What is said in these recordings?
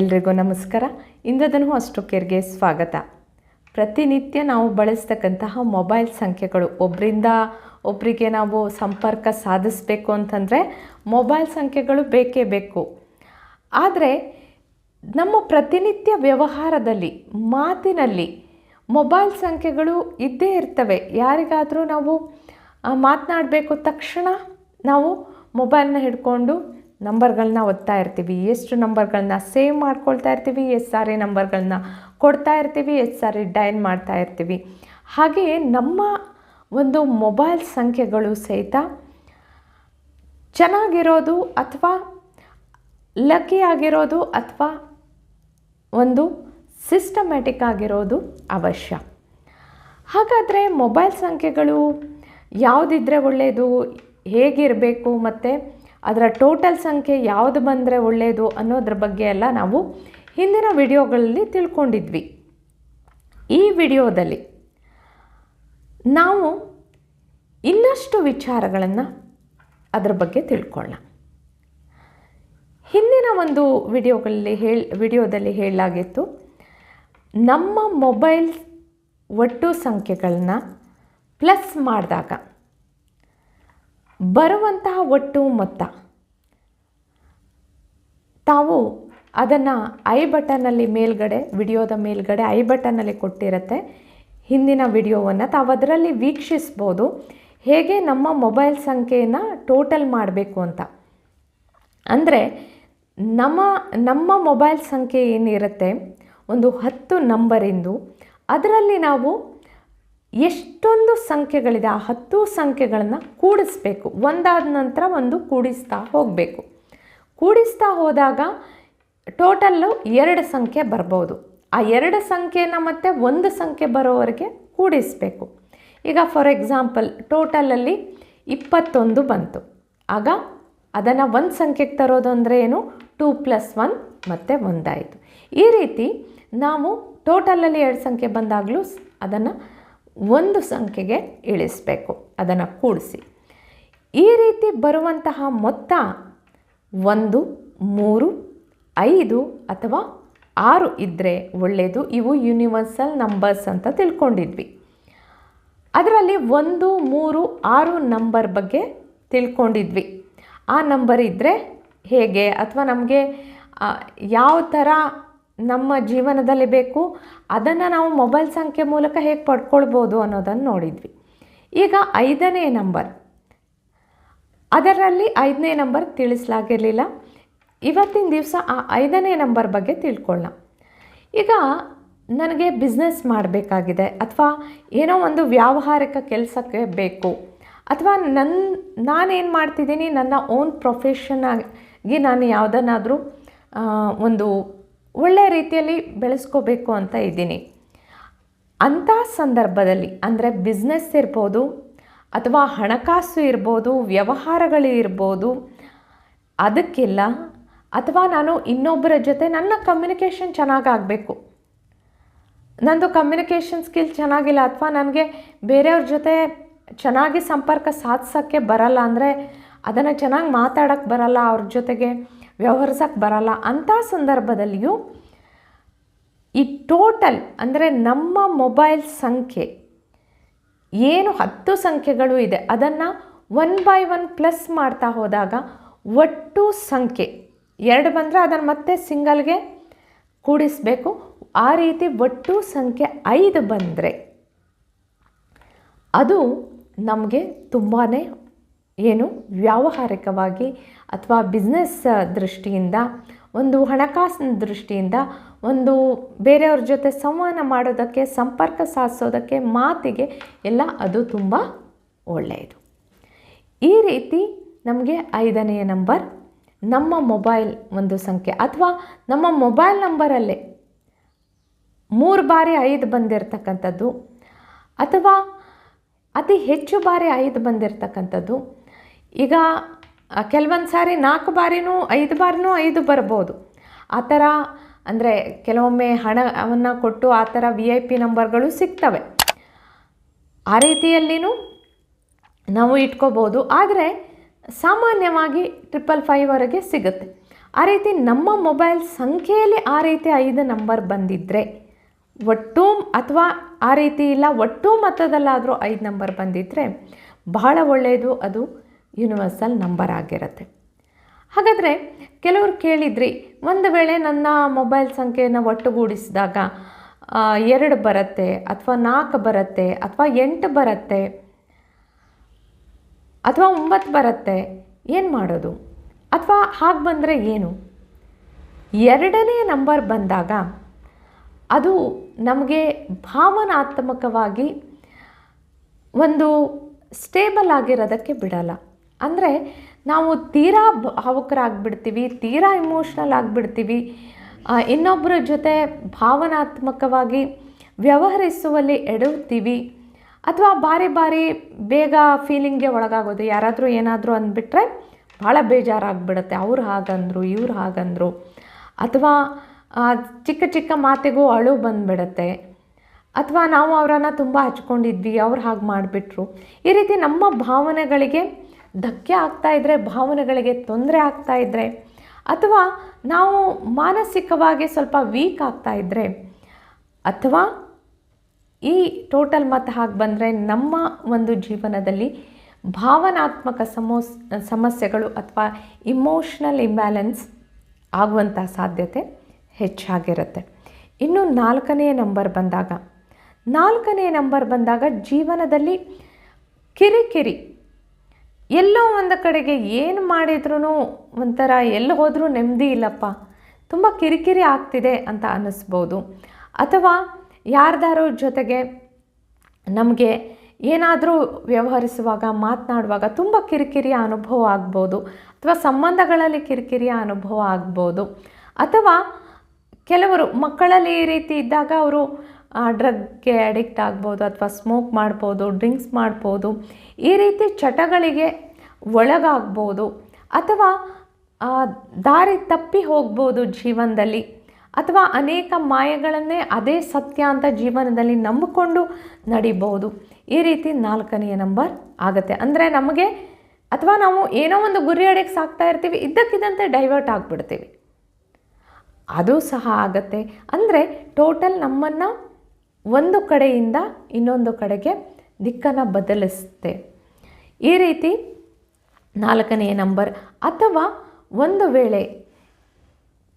ಎಲ್ರಿಗೂ ನಮಸ್ಕಾರ. ಇಂದದನ್ನು ಅಷ್ಟು ಕೇರ್ಗೆ ಸ್ವಾಗತ. ಪ್ರತಿನಿತ್ಯ ನಾವು ಬಳಸ್ತಕ್ಕಂತಹ ಮೊಬೈಲ್ ಸಂಖ್ಯೆಗಳು ಒಬ್ಬರಿಂದ ಒಬ್ಬರಿಗೆ ನಾವು ಸಂಪರ್ಕ ಸಾಧಿಸಬೇಕು ಅಂತಂದರೆ ಮೊಬೈಲ್ ಸಂಖ್ಯೆಗಳು ಬೇಕೇ ಬೇಕು. ಆದರೆ ನಮ್ಮ ಪ್ರತಿನಿತ್ಯ ವ್ಯವಹಾರದಲ್ಲಿ, ಮಾತಿನಲ್ಲಿ ಮೊಬೈಲ್ ಸಂಖ್ಯೆಗಳು ಇದ್ದೇ ಇರ್ತವೆ. ಯಾರಿಗಾದರೂ ನಾವು ಮಾತನಾಡಬೇಕು ತಕ್ಷಣ ನಾವು ಮೊಬೈಲ್ನ ಹಿಡ್ಕೊಂಡು ನಂಬರ್ಗಳನ್ನ ಒತ್ತಾ ಇರ್ತೀವಿ. ಎಷ್ಟು ನಂಬರ್ಗಳನ್ನ ಸೇವ್ ಮಾಡ್ಕೊಳ್ತಾ ಇರ್ತೀವಿ, ಎಷ್ಟು ಸಾರಿ ನಂಬರ್ಗಳನ್ನ ಕೊಡ್ತಾ ಇರ್ತೀವಿ, ಎಷ್ಟು ಸಾರಿ ಡಯಲ್ ಮಾಡ್ತಾ ಇರ್ತೀವಿ. ಹಾಗೆಯೇ ನಮ್ಮ ಒಂದು ಮೊಬೈಲ್ ಸಂಖ್ಯೆಗಳು ಸಹಿತ ಚೆನ್ನಾಗಿರೋದು ಅಥವಾ ಲಕ್ಕಿ ಆಗಿರೋದು ಅಥವಾ ಒಂದು ಸಿಸ್ಟಮ್ಯಾಟಿಕ್ ಆಗಿರೋದು ಅವಶ್ಯ. ಹಾಗಾದರೆ ಮೊಬೈಲ್ ಸಂಖ್ಯೆಗಳು ಯಾವುದಿದ್ರೆ ಒಳ್ಳೆಯದು ಹೇಗಿರಬೇಕು ಮತ್ತು ಅದರ ಟೋಟಲ್ ಸಂಖ್ಯೆ ಯಾವುದು ಬಂದರೆ ಒಳ್ಳೆಯದು ಅನ್ನೋದ್ರ ಬಗ್ಗೆ ಎಲ್ಲ ನಾವು ಹಿಂದಿನ ವಿಡಿಯೋಗಳಲ್ಲಿ ತಿಳ್ಕೊಂಡಿದ್ವಿ. ಈ ವಿಡಿಯೋದಲ್ಲಿ ನಾವು ಇನ್ನಷ್ಟು ವಿಚಾರಗಳನ್ನು ಅದರ ಬಗ್ಗೆ ತಿಳ್ಕೊಳ್ಳೋಣ. ಹಿಂದಿನ ಒಂದು ವಿಡಿಯೋಗಳಲ್ಲಿ ಹೇಳಿ, ವಿಡಿಯೋದಲ್ಲಿ ಹೇಳಲಾಗಿತ್ತು, ನಮ್ಮ ಮೊಬೈಲ್ ಒಟ್ಟು ಸಂಖ್ಯೆಗಳನ್ನ ಪ್ಲಸ್ ಮಾಡಿದಾಗ ಬರುವಂತಹ ಒಟ್ಟು ಮೊತ್ತ. ತಾವು ಅದನ್ನು ಐ ಬಟನ್ನಲ್ಲಿ ಮೇಲ್ಗಡೆ, ವಿಡಿಯೋದ ಮೇಲ್ಗಡೆ ಐ ಬಟನ್ನಲ್ಲಿ ಕೊಟ್ಟಿರುತ್ತೆ. ಹಿಂದಿನ ವಿಡಿಯೋವನ್ನು ತಾವು ಅದರಲ್ಲಿ ವೀಕ್ಷಿಸ್ಬೋದು. ಹೇಗೆ ನಮ್ಮ ಮೊಬೈಲ್ ಸಂಖ್ಯೆಯನ್ನು ಟೋಟಲ್ ಮಾಡಬೇಕು ಅಂತ. ಅಂದರೆ ನಮ್ಮ ನಮ್ಮ ಮೊಬೈಲ್ ಸಂಖ್ಯೆ ಏನಿರುತ್ತೆ? ಒಂದು ಹತ್ತು ನಂಬರಿಂದು ಅದರಲ್ಲಿ ನಾವು ಎಷ್ಟೊಂದು ಸಂಖ್ಯೆಗಳಿದೆ, ಆ ಹತ್ತು ಸಂಖ್ಯೆಗಳನ್ನು ಕೂಡಿಸ್ಬೇಕು. ಒಂದಾದ ನಂತರ ಒಂದು ಕೂಡಿಸ್ತಾ ಹೋಗಬೇಕು. ಕೂಡಿಸ್ತಾ ಹೋದಾಗ ಟೋಟಲ್ಲು ಎರಡು ಸಂಖ್ಯೆ ಬರ್ಬೋದು. ಆ ಎರಡು ಸಂಖ್ಯೆನ ಮತ್ತೆ ಒಂದು ಸಂಖ್ಯೆ ಬರೋವರೆಗೆ ಕೂಡಿಸಬೇಕು. ಈಗ ಫಾರ್ ಎಕ್ಸಾಂಪಲ್ ಟೋಟಲಲ್ಲಿ ಇಪ್ಪತ್ತೊಂದು ಬಂತು. ಆಗ ಅದನ್ನು ಒಂದು ಸಂಖ್ಯೆಗೆ ತರೋದು ಅಂದರೆ ಏನು? ಟೂ ಪ್ಲಸ್ ಒನ್ ಮತ್ತು ಒಂದಾಯಿತು. ಈ ರೀತಿ ನಾವು ಟೋಟಲಲ್ಲಿ ಎರಡು ಸಂಖ್ಯೆ ಬಂದಾಗಲೂ ಅದನ್ನು ಒಂದು ಸಂಖ್ಯೆಗೆ ಇಳಿಸಬೇಕು. ಅದನ್ನು ಕೂಡಿಸಿ. ಈ ರೀತಿ ಬರುವಂತಹ ಮೊತ್ತ ಒಂದು, ಮೂರು, ಐದು ಅಥವಾ ಆರು ಇದ್ದರೆ ಒಳ್ಳೆಯದು ಇವು ಯೂನಿವರ್ಸಲ್ ನಂಬರ್ಸ್ ಅಂತ ತಿಳ್ಕೊಂಡಿದ್ವಿ. ಅದರಲ್ಲಿ ಒಂದು, ಮೂರು, ಆರು ನಂಬರ್ ಬಗ್ಗೆ ತಿಳ್ಕೊಂಡಿದ್ವಿ. ಆ ನಂಬರ್ ಇದ್ದರೆ ಹೇಗೆ? ಅಥವಾ ನಮಗೆ ಯಾವ ಥರ ನಮ್ಮ ಜೀವನದಲ್ಲಿ ಬೇಕು, ಅದನ್ನು ನಾವು ಮೊಬೈಲ್ ಸಂಖ್ಯೆ ಮೂಲಕ ಹೇಗೆ ಪಡ್ಕೊಳ್ಬೋದು ಅನ್ನೋದನ್ನು ನೋಡಿದ್ವಿ. ಈಗ ಐದನೇ ನಂಬರ್. ಅದರಲ್ಲಿ ಐದನೇ ನಂಬರ್ ತಿಳಿಸಲಾಗಿರಲಿಲ್ಲ. ಇವತ್ತಿನ ದಿವಸ ಆ ಐದನೇ ನಂಬರ್ ಬಗ್ಗೆ ತಿಳ್ಕೊಳ್ಳೋಣ. ಈಗ ನನಗೆ ಬಿಸ್ನೆಸ್ ಮಾಡಬೇಕಾಗಿದೆ, ಅಥವಾ ಏನೋ ಒಂದು ವ್ಯಾವಹಾರಿಕ ಕೆಲಸಕ್ಕೆ ಬೇಕು, ಅಥವಾ ನನ್ನ ನಾನೇನು ಮಾಡ್ತಿದ್ದೀನಿ, ನನ್ನ ಓನ್ ಪ್ರೊಫೆಷನ್ ಆಗಿ ನಾನು ಯಾವುದನ್ನಾದರೂ ಒಂದು ಒಳ್ಳೆಯ ರೀತಿಯಲ್ಲಿ ಬೆಳೆಸ್ಕೋಬೇಕು ಅಂತ ಇದ್ದೀನಿ. ಅಂಥ ಸಂದರ್ಭದಲ್ಲಿ ಅಂದರೆ ಬಿಸ್ನೆಸ್ ಇರ್ಬೋದು, ಅಥವಾ ಹಣಕಾಸು ಇರ್ಬೋದು, ವ್ಯವಹಾರಗಳು ಇರ್ಬೋದು, ಅದಕ್ಕೆಲ್ಲ ಅಥವಾ ನಾನು ಇನ್ನೊಬ್ಬರ ಜೊತೆ ನನ್ನ ಕಮ್ಯುನಿಕೇಷನ್ ಚೆನ್ನಾಗಾಗಬೇಕು ನಂದು ಕಮ್ಯುನಿಕೇಷನ್ ಸ್ಕಿಲ್ ಚೆನ್ನಾಗಿಲ್ಲ ಅಥವಾ ನನಗೆ ಬೇರೆಯವ್ರ ಜೊತೆ ಚೆನ್ನಾಗಿ ಸಂಪರ್ಕ ಸಾಧಿಸೋಕ್ಕೆ ಬರಲ್ಲ ಅಂದರೆ ಅದನ್ನು ಚೆನ್ನಾಗಿ ಮಾತಾಡೋಕ್ಕೆ ಬರಲ್ಲ ಅವ್ರ ಜೊತೆಗೆ. ವ್ಯವಹರಿಸೋಕ್ಕೆ ಬರಲ್ಲ ಅಂಥ ಸಂದರ್ಭದಲ್ಲಿಯೂ ಈ ಟೋಟಲ್ ಅಂದರೆ ನಮ್ಮ ಮೊಬೈಲ್ ಸಂಖ್ಯೆ ಏನು ಹತ್ತು ಸಂಖ್ಯೆಗಳು ಇದೆ ಅದನ್ನು ಒನ್ ಬೈ ಒನ್ ಪ್ಲಸ್ ಮಾಡ್ತಾ ಹೋದಾಗ ಒಟ್ಟು ಸಂಖ್ಯೆ ಎರಡು ಬಂದರೆ ಅದನ್ನು ಮತ್ತೆ ಸಿಂಗಲ್ಗೆ ಕೂಡಿಸಬೇಕು. ಆ ರೀತಿ ಒಟ್ಟು ಸಂಖ್ಯೆ ಐದು ಬಂದರೆ ಅದು ನಮಗೆ ತುಂಬಾ ಏನು ವ್ಯಾವಹಾರಿಕವಾಗಿ ಅಥವಾ ಬಿಸ್ನೆಸ್ ದೃಷ್ಟಿಯಿಂದ, ಒಂದು ಹಣಕಾಸಿನ ದೃಷ್ಟಿಯಿಂದ, ಒಂದು ಬೇರೆಯವ್ರ ಜೊತೆ ಸಂವಹನ ಮಾಡೋದಕ್ಕೆ, ಸಂಪರ್ಕ ಸಾಧಿಸೋದಕ್ಕೆ ಮಾತಿಗೆ ಎಲ್ಲ ಅದು ತುಂಬ ಒಳ್ಳೆಯದು. ಈ ರೀತಿ ನಮಗೆ ಐದನೆಯ ನಂಬರ್, ನಮ್ಮ ಮೊಬೈಲ್ ಒಂದು ಸಂಖ್ಯೆ. ಅಥವಾ ನಮ್ಮ ಮೊಬೈಲ್ ನಂಬರಲ್ಲೇ ಮೂರು ಬಾರಿ ಐದು ಬಂದಿರತಕ್ಕಂಥದ್ದು, ಅಥವಾ ಅತಿ ಹೆಚ್ಚು ಬಾರಿ ಐದು ಬಂದಿರತಕ್ಕಂಥದ್ದು ಈಗ ಕೆಲವೊಂದು ಸಾರಿ ನಾಲ್ಕು ಬಾರಿನೂ, ಐದು ಬಾರಿನೂ ಐದು ಬರ್ಬೋದು. ಆ ಥರ ಅಂದರೆ ಕೆಲವೊಮ್ಮೆ ಹಣವನ್ನು ಕೊಟ್ಟು ಆ ಥರ ವಿ ಐ ಪಿ ನಂಬರ್ಗಳು ಸಿಗ್ತವೆ. ಆ ರೀತಿಯಲ್ಲಿನೂ ನಾವು ಇಟ್ಕೋಬೋದು. ಆದರೆ ಸಾಮಾನ್ಯವಾಗಿ ಟ್ರಿಪಲ್ ಫೈವ್ವರೆಗೆ ಸಿಗುತ್ತೆ. ಆ ರೀತಿ ನಮ್ಮ ಮೊಬೈಲ್ ಸಂಖ್ಯೆಯಲ್ಲಿ ಆ ರೀತಿ ಐದು ನಂಬರ್ ಬಂದಿದ್ದರೆ ಒಟ್ಟು ಅಥವಾ ಆ ರೀತಿ ಇಲ್ಲ, ಒಟ್ಟು ಮತದಲ್ಲಾದರೂ ಐದು ನಂಬರ್ ಬಂದಿದ್ದರೆ ಬಹಳ ಒಳ್ಳೆಯದು ಅದು ಯೂನಿವರ್ಸಲ್ ನಂಬರ್ ಆಗಿರುತ್ತೆ. ಹಾಗಾದರೆ ಕೆಲವರು ಕೇಳಿದ್ರಿ, ಒಂದು ವೇಳೆ ನನ್ನ ಮೊಬೈಲ್ ಸಂಖ್ಯೆಯನ್ನು ಒಟ್ಟುಗೂಡಿಸಿದಾಗ ಎರಡು ಬರುತ್ತೆ ಅಥವಾ ನಾಲ್ಕು ಬರುತ್ತೆ ಅಥವಾ ಎಂಟು ಬರುತ್ತೆ ಅಥವಾ ಒಂಬತ್ತು ಬರುತ್ತೆ, ಏನು ಮಾಡೋದು? ಅಥವಾ ಹಾಗೆ ಬಂದರೆ ಏನು? ಎರಡನೇ ನಂಬರ್ ಬಂದಾಗ, ಅದು ನಮಗೆ ಭಾವನಾತ್ಮಕವಾಗಿ ಒಂದು ಸ್ಟೇಬಲ್ ಆಗಿರೋದಕ್ಕೆ ಬಿಡಲ್ಲ. ಅಂದರೆ ನಾವು ತೀರಾ ಭಾವುಕರಾಗ್ಬಿಡ್ತೀವಿ ತೀರಾ ಇಮೋಷ್ನಲ್ ಆಗಿಬಿಡ್ತೀವಿ. ಇನ್ನೊಬ್ಬರ ಜೊತೆ ಭಾವನಾತ್ಮಕವಾಗಿ ವ್ಯವಹರಿಸುವಲ್ಲಿ ಎಡುತ್ತೀವಿ ಅಥವಾ ಬಾರಿ ಬಾರಿ ಬೇಗ ಫೀಲಿಂಗ್ಗೆ ಒಳಗಾಗೋದು. ಯಾರಾದರೂ ಏನಾದರೂ ಅಂದ್ಬಿಟ್ರೆ ಭಾಳ ಬೇಜಾರಾಗ್ಬಿಡುತ್ತೆ. ಅವ್ರು ಹಾಗಂದರು, ಇವ್ರು ಹಾಗಂದರು. ಅಥವಾ ಚಿಕ್ಕ ಚಿಕ್ಕ ಮಾತಿಗೂ ಅಳು ಬಂದ್ಬಿಡುತ್ತೆ. ಅಥವಾ ನಾವು ಅವರನ್ನು ತುಂಬ ಹಚ್ಕೊಂಡಿದ್ವಿ, ಅವ್ರು ಹಾಗೆ ಮಾಡಿಬಿಟ್ರು. ಈ ರೀತಿ ನಮ್ಮ ಭಾವನೆಗಳಿಗೆ ಧಕ್ಕೆ ಆಗ್ತಾ ಇದ್ದರೆ ಭಾವನೆಗಳಿಗೆ ತೊಂದರೆ ಆಗ್ತಾ ಇದ್ದರೆ ಅಥವಾ ನಾವು ಮಾನಸಿಕವಾಗಿ ಸ್ವಲ್ಪ ವೀಕ್ ಆಗ್ತಾ ಇದ್ದರೆ ಅಥವಾ ಈ ಟೋಟಲ್ ಮತ್ತು ಹಾಗೆ ಬಂದರೆ ನಮ್ಮ ಒಂದು ಜೀವನದಲ್ಲಿ ಭಾವನಾತ್ಮಕ ಸಮೋಸ್ ಸಮಸ್ಯೆಗಳು ಅಥವಾ ಇಮೋಷ್ನಲ್ ಇಂಬ್ಯಾಲೆನ್ಸ್ ಆಗುವಂಥ ಸಾಧ್ಯತೆ ಹೆಚ್ಚಾಗಿರುತ್ತೆ. ಇನ್ನು ನಾಲ್ಕನೇ ನಂಬರ್ ಬಂದಾಗ, ನಾಲ್ಕನೇ ನಂಬರ್ ಬಂದಾಗ ಜೀವನದಲ್ಲಿ ಕಿರಿಕಿರಿ ಎಲ್ಲೋ ಒಂದು ಕಡೆಗೆ ಏನು ಮಾಡಿದ್ರೂ ಒಂಥರ ಎಲ್ಲಿ ಹೋದರೂ ನೆಮ್ಮದಿ ಇಲ್ಲಪ್ಪ. ತುಂಬ ಕಿರಿಕಿರಿ ಆಗ್ತಿದೆ ಅಂತ ಅನ್ನಿಸ್ಬೋದು. ಅಥವಾ ಯಾರ್ದಾರೋ ಜೊತೆಗೆ ನಮಗೆ ಏನಾದರೂ ವ್ಯವಹರಿಸುವಾಗ, ಮಾತನಾಡುವಾಗ ತುಂಬ ಕಿರಿಕಿರಿಯ ಅನುಭವ ಆಗ್ಬೋದು. ಅಥವಾ ಸಂಬಂಧಗಳಲ್ಲಿ ಕಿರಿಕಿರಿಯ ಅನುಭವ ಆಗ್ಬೋದು. ಅಥವಾ ಕೆಲವರು ಮಕ್ಕಳಲ್ಲಿ ಈ ರೀತಿ ಇದ್ದಾಗ ಅವರು ಡ್ರಗ್ಗೆ ಅಡಿಕ್ಟ್ ಆಗ್ಬೋದು ಅಥವಾ ಸ್ಮೋಕ್ ಮಾಡ್ಬೋದು, ಡ್ರಿಂಕ್ಸ್ ಮಾಡ್ಬೋದು, ಈ ರೀತಿ ಚಟಗಳಿಗೆ ಒಳಗಾಗ್ಬೋದು ಅಥವಾ ದಾರಿ ತಪ್ಪಿ ಹೋಗ್ಬೋದು ಜೀವನದಲ್ಲಿ ಅಥವಾ ಅನೇಕ ಮಾಯಗಳನ್ನೇ ಅದೇ ಸತ್ಯ ಅಂತ ಜೀವನದಲ್ಲಿ ನಂಬಿಕೊಂಡು ನಡಿಬೋದು. ಈ ರೀತಿ ನಾಲ್ಕನೆಯ ನಂಬರ್ ಆಗುತ್ತೆ. ಅಂದರೆ ನಮಗೆ ಅಥವಾ ನಾವು ಏನೋ ಒಂದು ಗುರಿ ಅಡೆಗೆ ಸಾಕ್ತಾ ಇರ್ತೀವಿ, ಇದ್ದಕ್ಕಿದ್ದಂತೆ ಡೈವರ್ಟ್ ಆಗಿಬಿಡ್ತೀವಿ. ಅದು ಸಹ ಆಗತ್ತೆ. ಅಂದರೆ ಟೋಟಲ್ ನಮ್ಮನ್ನು ಒಂದು ಕಡೆಯಿಂದ ಇನ್ನೊಂದು ಕಡೆಗೆ ದಿಕ್ಕನ್ನು ಬದಲಿಸುತ್ತೆ. ಈ ರೀತಿ ನಾಲ್ಕನೆಯ ನಂಬರ್ ಅಥವಾ ಒಂದು ವೇಳೆ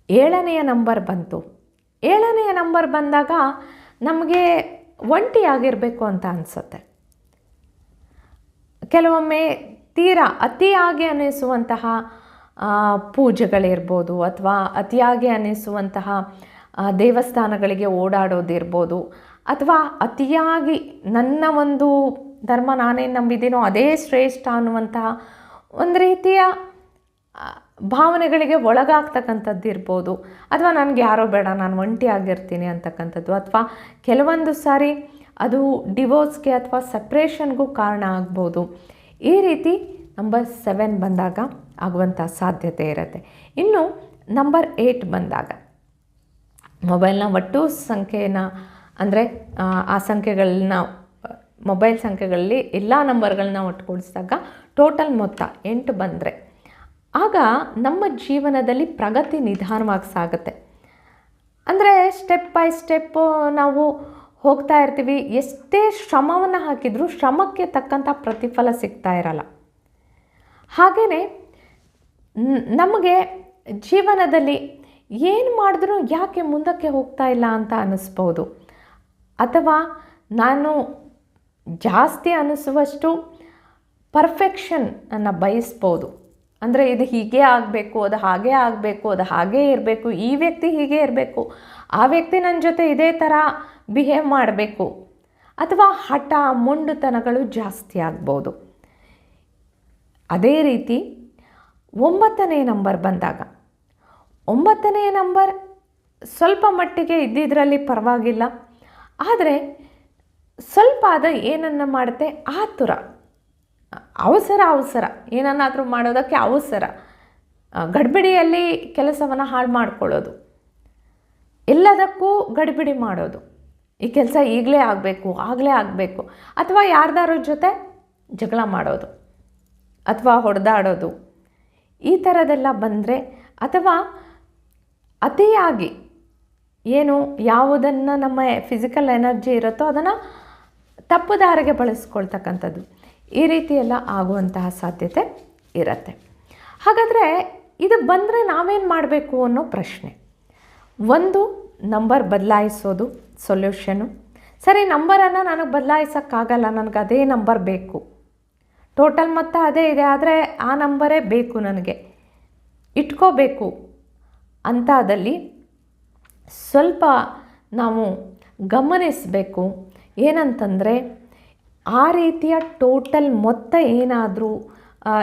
ಏಳನೆಯ ನಂಬರ್ ಬಂತು. ಏಳನೆಯ ನಂಬರ್ ಬಂದಾಗ ನಮಗೆ ಒಂಟಿಯಾಗಿರಬೇಕು ಅಂತ ಅನಿಸುತ್ತೆ. ಕೆಲವೊಮ್ಮೆ ತೀರಾ ಅತಿಯಾಗಿ ಅನ್ನಿಸುವಂತಹ ಆ, ಪೂಜೆಗಳಿರ್ಬೋದು ಅಥವಾ ಅತಿಯಾಗಿ ಅನ್ನಿಸುವಂತಹ ಆ, ದೇವಸ್ಥಾನಗಳಿಗೆ ಓಡಾಡೋದಿರ್ಬೋದು. ಅಥವಾ ಅತಿಯಾಗಿ ನನ್ನ ಒಂದು ಧರ್ಮ ನಾನೇನು ನಂಬಿದ್ದೀನೋ ಅದೇ ಶ್ರೇಷ್ಠ ಅನ್ನುವಂತಹ ಒಂದು ರೀತಿಯ ಭಾವನೆಗಳಿಗೆ ಒಳಗಾಗ್ತಕ್ಕಂಥದ್ದು ಇರ್ಬೋದು. ಅಥವಾ ನನಗೆ ಯಾರೋ ಬೇಡ, ನಾನು ಒಂಟಿ ಆಗಿರ್ತೀನಿ ಅಂತಕ್ಕಂಥದ್ದು. ಅಥವಾ ಕೆಲವೊಂದು ಸಾರಿ ಅದು ಡಿವೋರ್ಸ್ಗೆ ಅಥವಾ ಸಪ್ರೇಷನ್ಗೂ ಕಾರಣ ಆಗ್ಬೋದು. ಈ ರೀತಿ ನಂಬರ್ ಸೆವೆನ್ ಬಂದಾಗ ಆಗುವಂಥ ಸಾಧ್ಯತೆ ಇರುತ್ತೆ. ಇನ್ನು ನಂಬರ್ ಏಯ್ಟ್ ಬಂದಾಗ, ಮೊಬೈಲ್ನ ಒಟ್ಟು ಸಂಖ್ಯೆನ ಅಂದರೆ, ಆ ಸಂಖ್ಯೆಗಳನ್ನ, ಮೊಬೈಲ್ ಸಂಖ್ಯೆಗಳಲ್ಲಿ ಎಲ್ಲ ನಂಬರ್ಗಳನ್ನ ಒಟ್ಟುಗೂಡಿಸಿದಾಗ ಟೋಟಲ್ ಮೊತ್ತ ಎಂಟು ಬಂದರೆ. ಆಗ ನಮ್ಮ ಜೀವನದಲ್ಲಿ ಪ್ರಗತಿ ನಿಧಾನವಾಗಿ ಸಾಗುತ್ತೆ. ಅಂದರೆ ಸ್ಟೆಪ್ ಬೈ ಸ್ಟೆಪ್ಪು ನಾವು ಹೋಗ್ತಾ ಇರ್ತೀವಿ. ಎಷ್ಟೇ ಶ್ರಮವನ್ನು ಹಾಕಿದರೂ ಶ್ರಮಕ್ಕೆ ತಕ್ಕಂಥ ಪ್ರತಿಫಲ ಸಿಗ್ತಾ ಇರಲ್ಲ. ಹಾಗೆಯೇ ನಮಗೆ ಜೀವನದಲ್ಲಿ ಏನು ಮಾಡಿದ್ರೂ ಯಾಕೆ ಮುಂದಕ್ಕೆ ಹೋಗ್ತಾ ಇಲ್ಲ ಅಂತ ಅನ್ನಿಸ್ಬೋದು ಅಥವಾ ನಾನು ಜಾಸ್ತಿ ಅನ್ನಿಸುವಷ್ಟು ಪರ್ಫೆಕ್ಷನ್ ಅನ್ನು ಬಯಸ್ಬೋದು. ಅಂದರೆ ಇದು ಹೀಗೆ ಆಗಬೇಕು, ಅದು ಹಾಗೇ ಆಗಬೇಕು, ಅದು ಹಾಗೇ ಇರಬೇಕು, ಈ ವ್ಯಕ್ತಿ ಹೀಗೆ ಇರಬೇಕು, ಆ ವ್ಯಕ್ತಿ ನನ್ನ ಜೊತೆ ಇದೇ ಥರ ಬಿಹೇವ್ ಮಾಡಬೇಕು ಅಥವಾ ಹಠ, ಮುಂಡುತನಗಳು ಜಾಸ್ತಿ ಆಗ್ಬೋದು. ಅದೇ ರೀತಿ ಒಂಬತ್ತನೇ ನಂಬರ್ ಬಂದಾಗ, ಒಂಬತ್ತನೇ ನಂಬರ್ ಸ್ವಲ್ಪ ಮಟ್ಟಿಗೆ ಇದ್ದಿದ್ರಲ್ಲಿ ಪರವಾಗಿಲ್ಲ. ಆದರೆ ಸ್ವಲ್ಪ ಅದು ಏನನ್ನು ಮಾಡುತ್ತೆ? ಆತುರ. ಅವಸರ ಅವಸರ. ಏನನ್ನಾದರೂ ಮಾಡೋದಕ್ಕೆ ಅವಸರ. ಗಡ್ಬಿಡಿಯಲ್ಲಿ ಕೆಲಸವನ್ನು ಹಾಳು ಮಾಡ್ಕೊಳ್ಳೋದು. ಎಲ್ಲದಕ್ಕೂ ಗಡಿಬಿಡಿ ಮಾಡೋದು. ಈ ಕೆಲಸ ಈಗಲೇ ಆಗಬೇಕು, ಆಗಲೇ ಆಗಬೇಕು. ಅಥವಾ ಯಾರ್ದಾರ ಜೊತೆ ಜಗಳ ಮಾಡೋದು. ಅಥವಾ ಹೊಡೆದಾಡೋದು. ಈ ಥರದೆಲ್ಲ ಬಂದರೆ ಅಥವಾ ಅತಿಯಾಗಿ ಏನು ಯಾವುದನ್ನು ನಮ್ಮ ಫಿಸಿಕಲ್ ಎನರ್ಜಿ ಇರುತ್ತೋ ಅದನ್ನು ತಪ್ಪು ದಾರಿಗೆ ಬಳಸ್ಕೊಳ್ತಕ್ಕಂಥದ್ದು. ಈ ರೀತಿ ಎಲ್ಲ ಆಗುವಂತಹ ಸಾಧ್ಯತೆ ಇರುತ್ತೆ. ಹಾಗಾದರೆ ಇದು ಬಂದರೆ ನಾವೇನು ಮಾಡಬೇಕು ಅನ್ನೋ ಪ್ರಶ್ನೆ. ಒಂದು ನಂಬರ್ ಬದಲಾಯಿಸೋದು ಸೊಲ್ಯೂಷನು ಸರಿ ನಂಬರನ್ನು ನನಗೆ ಬದಲಾಯಿಸೋಕ್ಕಾಗಲ್ಲ, ನನಗೆ ಅದೇ ನಂಬರ್ ಬೇಕು. ಟೋಟಲ್ ಮೊತ್ತ ಅದೇ ಇದೆ, ಆದರೆ ಆ ನಂಬರೇ ಬೇಕು ನನಗೆ. ಇಟ್ಕೋಬೇಕು. ಅಂತಾದಲ್ಲಿ ಸ್ವಲ್ಪ ನಾವು ಗಮನಿಸಬೇಕು. ಏನಂತಂದರೆ, ಆ ರೀತಿಯ ಟೋಟಲ್ ಮೊತ್ತ ಏನಾದರೂ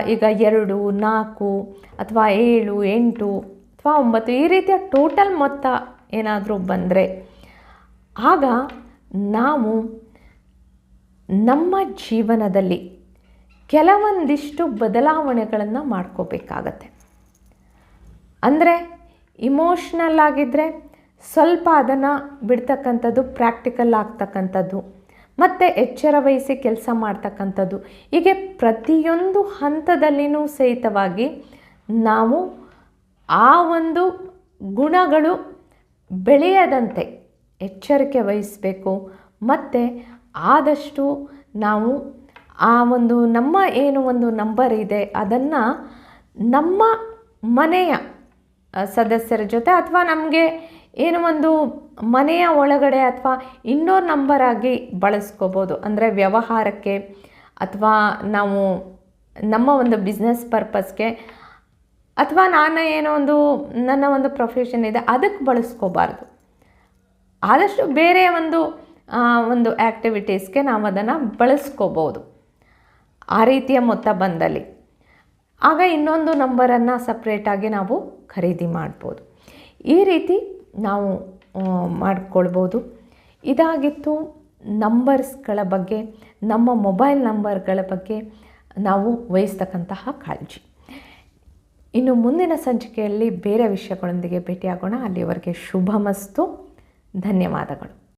ಈಗ ಎರಡು, ನಾಲ್ಕು, ಅಥವಾ ಏಳು, ಎಂಟು, ಅಥವಾ ಒಂಬತ್ತು, ಈ ರೀತಿಯ ಟೋಟಲ್ ಮೊತ್ತ ಏನಾದರೂ ಬಂದರೆ, ಆಗ ನಾವು ನಮ್ಮ ಜೀವನದಲ್ಲಿ ಕೆಲವೊಂದಿಷ್ಟು ಬದಲಾವಣೆಗಳನ್ನು ಮಾಡ್ಕೋಬೇಕಾಗತ್ತೆ. ಅಂದರೆ ಇಮೋಷ್ನಲ್ ಆಗಿದ್ದರೆ ಸ್ವಲ್ಪ ಅದನ್ನು ಬಿಡ್ತಕ್ಕಂಥದ್ದು ಪ್ರಾಕ್ಟಿಕಲ್ ಆಗ್ತಕ್ಕಂಥದ್ದು. ಮತ್ತು ಎಚ್ಚರ ವಹಿಸಿ ಕೆಲಸ ಮಾಡ್ತಕ್ಕಂಥದ್ದು. ಹೀಗೆ ಪ್ರತಿಯೊಂದು ಹಂತದಲ್ಲಿನೂ ಸಹಿತವಾಗಿ ನಾವು ಆ ಒಂದು ಗುಣಗಳು ಬೆಳೆಯದಂತೆ ಎಚ್ಚರಿಕೆ ವಹಿಸಬೇಕು. ಮತ್ತು ಆದಷ್ಟು ನಾವು ಆ ಒಂದು ನಮ್ಮ ಏನು ಒಂದು ನಂಬರ್ ಇದೆ, ಅದನ್ನು ನಮ್ಮ ಮನೆಯ ಸದಸ್ಯರ ಜೊತೆ ಅಥವಾ ನಮಗೆ ಏನು ಒಂದು ಮನೆಯ ಒಳಗಡೆ ಅಥವಾ ಇನ್ನೋರ್ ನಂಬರ್ ಆಗಿ ಬಳಸ್ಕೋಬೋದು. ಅಂದರೆ ವ್ಯವಹಾರಕ್ಕೆ ಅಥವಾ ನಾವು ನಮ್ಮ ಒಂದು ಬಿಸ್ನೆಸ್ ಪರ್ಪಸ್ಗೆ ಅಥವಾ ನಾನು ಏನೋ ಒಂದು ನನ್ನ ಒಂದು ಪ್ರೊಫೆಷನ್ ಇದೆ, ಅದಕ್ಕೆ ಬಳಸ್ಕೋಬಾರ್ದು. ಆದಷ್ಟು ಬೇರೆ ಒಂದು ಒಂದು ಆ್ಯಕ್ಟಿವಿಟೀಸ್ಗೆ ನಾವು ಅದನ್ನು ಬಳಸ್ಕೋಬೋದು. ಆ ರೀತಿಯ ಮೊತ್ತ ಬಂದಲ್ಲಿ. ಆಗ ಇನ್ನೊಂದು ನಂಬರನ್ನು ಸಪ್ರೇಟಾಗಿ ನಾವು ಖರೀದಿ ಮಾಡ್ಬೋದು. ಈ ರೀತಿ ನಾವು ಮಾಡಿಕೊಳ್ಬೋದು. ಇದಾಗಿತ್ತು ನಂಬರ್ಸ್ಗಳ ಬಗ್ಗೆ, ನಮ್ಮ ಮೊಬೈಲ್ ನಂಬರ್ಗಳ ಬಗ್ಗೆ ನಾವು ವಹಿಸ್ತಕ್ಕಂತಹ ಕಾಳಜಿ. ಇನ್ನು ಮುಂದಿನ ಸಂಚಿಕೆಯಲ್ಲಿ ಬೇರೆ ವಿಷಯಗಳೊಂದಿಗೆ ಭೇಟಿಯಾಗೋಣ. ಅಲ್ಲಿವರೆಗೆ ಶುಭಮಸ್ತು. ಧನ್ಯವಾದಗಳು.